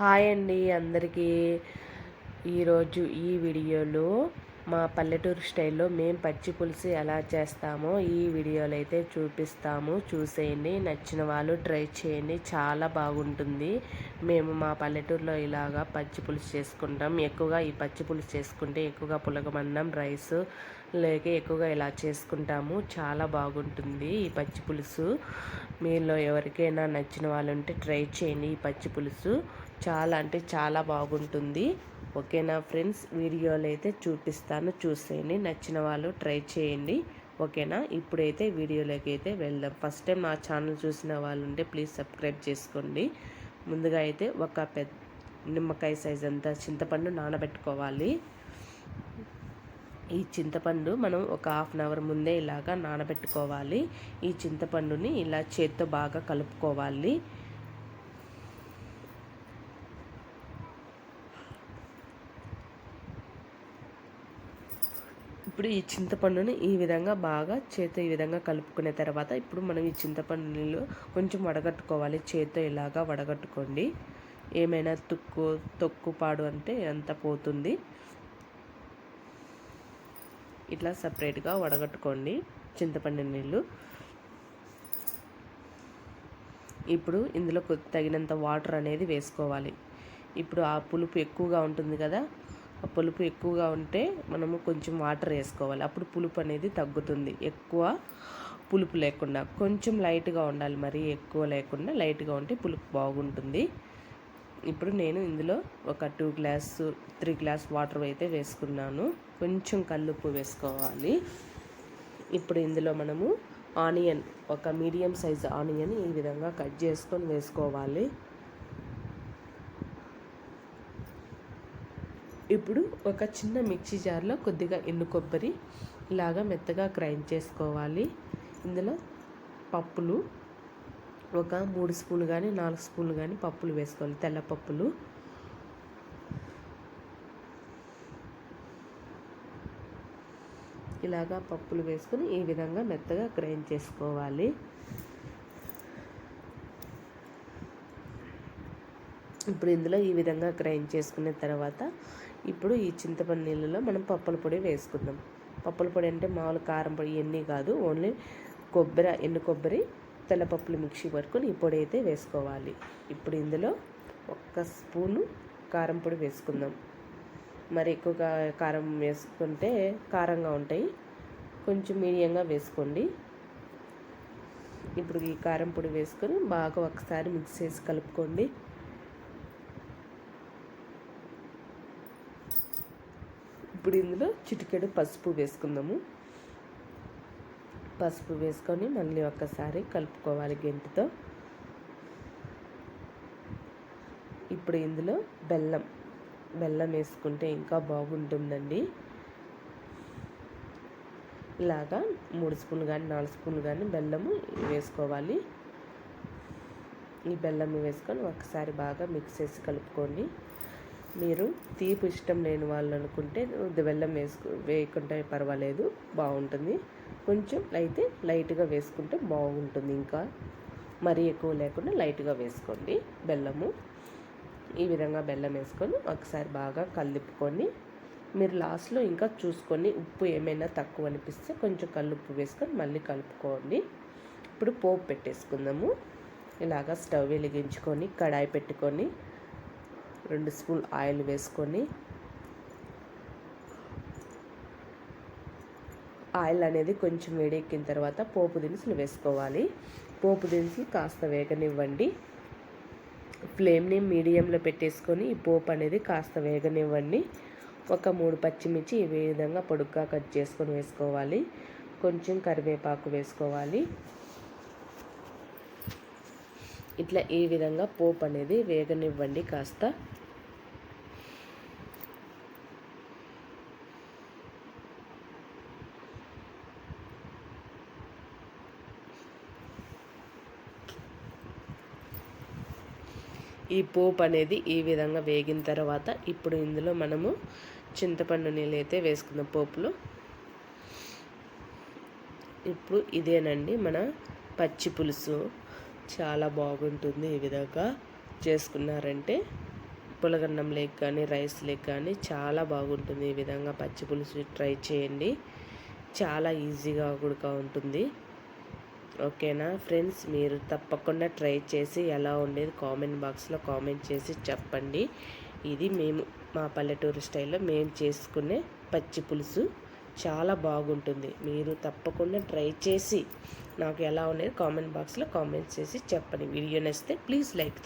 Hi అండి అందరికీ. ఈరోజు ఈ వీడియోలో మా పల్లెటూరు స్టైల్లో మేము పచ్చి పులుసు ఎలా చేస్తామో ఈ వీడియోలో అయితే చూపిస్తాము. చూసేయండి నచ్చిన వాళ్ళు ట్రై చేయండి చాలా బాగుంటుంది. మేము మా పల్లెటూరులో ఇలాగా పచ్చి పులుసు చేసుకుంటాం. ఎక్కువగా ఈ పచ్చి పులుసు చేసుకుంటే ఎక్కువగా పులగమన్నం రైస్ లేక ఎక్కువగా ఇలా చేసుకుంటాము. చాలా బాగుంటుంది ఈ పచ్చి పులుసు. మీలో ఎవరికైనా నచ్చిన వాళ్ళు ఉంటే ట్రై చేయండి ఈ పచ్చి పులుసు. చాలా అంటే చాలా బాగుంటుంది. ఓకేనా ఫ్రెండ్స్? వీడియోలు అయితే చూపిస్తాను. చూసేయండి. నచ్చిన వాళ్ళు ట్రై చేయండి. ఓకేనా? ఇప్పుడైతే వీడియోలోకి అయితే వెళ్దాం. ఫస్ట్ టైం నా ఛానల్ చూసిన వాళ్ళు ఉంటే ప్లీజ్ సబ్స్క్రైబ్ చేసుకోండి. ముందుగా అయితే ఒక పెద్ద నిమ్మకాయ సైజ్ అంతా చింతపండు నానబెట్టుకోవాలి. ఈ చింతపండు మనం ఒక హాఫ్ అన్ అవర్ ముందే ఇలాగా నానబెట్టుకోవాలి. ఈ చింతపండుని ఇలా చేత్తో బాగా కలుపుకోవాలి. ఇప్పుడు ఈ చింతపండుని ఈ విధంగా బాగా చేతితో ఈ విధంగా కలుపుకునే తర్వాత ఇప్పుడు మనం ఈ చింతపండు నీళ్ళు కొంచెం వడగట్టుకోవాలి. చేత్తో ఇలాగా వడగట్టుకోండి. ఏమైనా తుక్కు తొక్కు పాడు అంటే అంత పోతుంది. ఇట్లా సపరేట్గా వడగట్టుకోండి చింతపండు నీళ్ళు. ఇప్పుడు ఇందులో తగినంత వాటర్ అనేది వేసుకోవాలి. ఇప్పుడు ఆ పులుపు ఎక్కువగా ఉంటుంది కదా పులుపు ఎక్కువగా ఉంటే మనము కొంచెం వాటర్ వేసుకోవాలి. అప్పుడు పులుపు అనేది తగ్గుతుంది. ఎక్కువ పులుపు లేకుండా కొంచెం లైట్గా ఉండాలి మరీ ఎక్కువ లేకుండా లైట్గా ఉంటే పులుపు బాగుంటుంది. ఇప్పుడు నేను ఇందులో ఒక two glass three glass water అయితే వేసుకున్నాను. కొంచెం కల్లుప్పు వేసుకోవాలి. ఇప్పుడు ఇందులో మనము ఆనియన్ ఒక మీడియం సైజ్ ఆనియన్ ఈ విధంగా కట్ చేసుకొని వేసుకోవాలి. ఇప్పుడు ఒక చిన్న మిక్సీ జార్లో కొద్దిగా ఎండు కొబ్బరి ఇలాగా మెత్తగా గ్రైండ్ చేసుకోవాలి. ఇందులో పప్పులు ఒక మూడు స్పూన్లు కానీ నాలుగు స్పూన్లు కానీ పప్పులు వేసుకోవాలి. తెల్ల పప్పులు. ఇలాగా పప్పులు వేసుకొని ఈ విధంగా మెత్తగా గ్రైండ్ చేసుకోవాలి. ఇప్పుడు ఇందులో ఈ విధంగా గ్రైండ్ చేసుకున్న తర్వాత ఇప్పుడు ఈ చింతపండు నీళ్ళలో మనం పప్పుల పొడి వేసుకుందాం. పప్పుల పొడి అంటే మామూలు కారం పొడి ఇవన్నీ కాదు. ఓన్లీ కొబ్బరి ఎండు కొబ్బరి తెల్లపప్పులు మిక్సీ పట్టుకొని ఈ పొడి అయితే వేసుకోవాలి. ఇప్పుడు ఇందులో ఒక్క స్పూను కారం పొడి వేసుకుందాం. మరి ఎక్కువగా కారం వేసుకుంటే కారంగా ఉంటాయి. కొంచెం మీడియంగా వేసుకోండి. ఇప్పుడు ఈ కారం పొడి వేసుకొని బాగా ఒకసారి మిక్స్ చేసి కలుపుకోండి. ఇప్పుడు ఇందులో చిటికెడు పసుపు వేసుకుందాము. పసుపు వేసుకొని మళ్ళీ ఒక్కసారి కలుపుకోవాలి గెంటితో ఇప్పుడు ఇందులో బెల్లం బెల్లం వేసుకుంటే ఇంకా బాగుంటుందండి. ఇలాగా మూడు స్పూన్లు కానీ నాలుగు స్పూన్లు కానీ బెల్లము వేసుకోవాలి. ఈ బెల్లం వేసుకొని ఒకసారి బాగా మిక్స్ చేసి కలుపుకోండి. మీరు తీపి ఇష్టం లేని వాళ్ళు అనుకుంటే బెల్లం వేసుకు వేయకుంటే పర్వాలేదు బాగుంటుంది. కొంచెం అయితే లైట్గా వేసుకుంటే బాగుంటుంది ఇంకా. మరీ ఎక్కువ లేకుండా లైట్గా వేసుకోండి బెల్లము. ఈ విధంగా బెల్లం వేసుకొని ఒకసారి బాగా కలిపుకొని మీరు లాస్ట్లో ఇంకా చూసుకొని ఉప్పు ఏమైనా తక్కువ అనిపిస్తే కొంచెం కల్లుప్పు వేసుకొని మళ్ళీ కలుపుకోండి. ఇప్పుడు పోపు పెట్టేసుకుందాము. ఇలాగా స్టవ్ వెలిగించుకొని కడాయి పెట్టుకొని రెండు స్పూన్ ఆయిల్ వేసుకొని ఆయిల్ అనేది కొంచెం వేడెక్కిన తర్వాత పోపు దినుసులు వేసుకోవాలి. పోపు దినుసులు కాస్త వేగనివ్వండి. ఫ్లేమ్ని మీడియంలో పెట్టేసుకొని ఈ పోపు అనేది కాస్త వేగనివ్వండి. ఒక మూడు పచ్చిమిర్చి ఈ విధంగా పొడుగ్గా కట్ చేసుకొని వేసుకోవాలి. కొంచెం కరివేపాకు వేసుకోవాలి. ఇట్లా ఈ విధంగా పోపు అనేది వేగనివ్వండి కాస్త. ఈ పోపు అనేది ఈ విధంగా వేగిన తర్వాత ఇప్పుడు ఇందులో మనము చింతపండు నీళ్ళు అయితే వేసుకుందాం పోపులో. ఇప్పుడు ఇదేనండి మన పచ్చి పులుసు. చాలా బాగుంటుంది ఈ విధంగా చేసుకున్నారంటే. పులగన్నం లేక్ కానీ రైస్ లేక్ కానీ చాలా బాగుంటుంది ఈ విధంగా పచ్చి పులుసు ట్రై చేయండి. చాలా ఈజీగా కూడా ఉంటుంది. ఓకేనా? ఫ్రెండ్స్ మీరు తప్పకుండా ట్రై చేసి ఎలా ఉండేది కామెంట్ బాక్స్లో కామెంట్ చేసి చెప్పండి. ఇది మేము మా పల్లెటూరు స్టైల్లో మేము చేసుకునే పచ్చి పులుసు. చాలా బాగుంటుంది. మీరు తప్పకుండా ట్రై చేసి నాకు ఎలా ఉండేది కామెంట్ బాక్స్లో కామెంట్ చేసి చెప్పండి. వీడియో నచ్చితే ప్లీజ్ లైక్